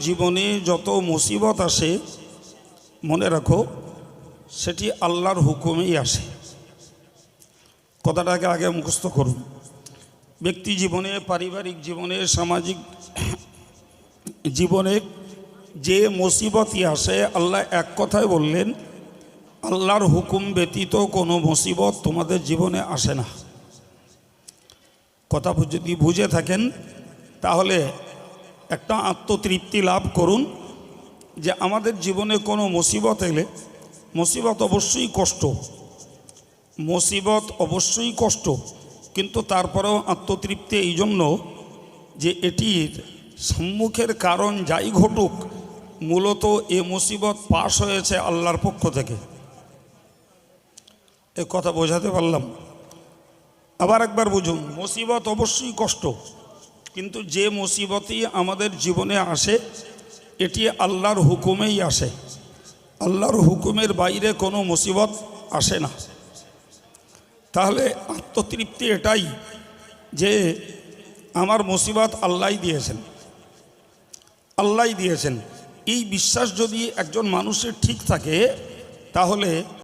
জীবনে যত মুসিবত আসে, মনে রাখো, সেটি আল্লাহর হুকুমেই আসে। কথাটাকে আগে মুখস্থ করুন। ব্যক্তি জীবনে, পারিবারিক জীবনে, সামাজিক জীবনে যে মুসিবতই আসে, আল্লাহ এক কথায় বললেন, আল্লাহর হুকুম ব্যতীত কোনো মুসিবত তোমাদের জীবনে আসে না। কথা যদি বুঝে থাকেন, তাহলে একটা আত্মতৃপ্তি লাভ করুন যে আমাদের জীবনে কোনো মুসিবত এলে, মুসিবত অবশ্যই কষ্ট, মুসিবত অবশ্যই কষ্ট, কিন্তু তারপরেও আত্মতৃপ্তি এই জন্য যে এটির সম্মুখের কারণ যাই ঘটুক, মূলত এ মুসিবত পাশ হয়েছে আল্লাহর পক্ষ থেকে। এ কথা বোঝাতে পারলাম। আবার একবার বুঝুন, মুসিবত অবশ্যই কষ্ট। কিন্তু যে মুসিবতই আমাদের জীবনে আসে, এটি আল্লাহর হুকুমেই আসে। আল্লাহর হুকুমের বাইরে কোনো মুসিবত আসে না। তাহলে আত্মতৃপ্তি এটাই যে আমার মুসিবত আল্লাহ দিয়েছেন। আল্লাহ দিয়েছেন। এই বিশ্বাস যদি একজন মানুষের ঠিক থাকে, তাহলে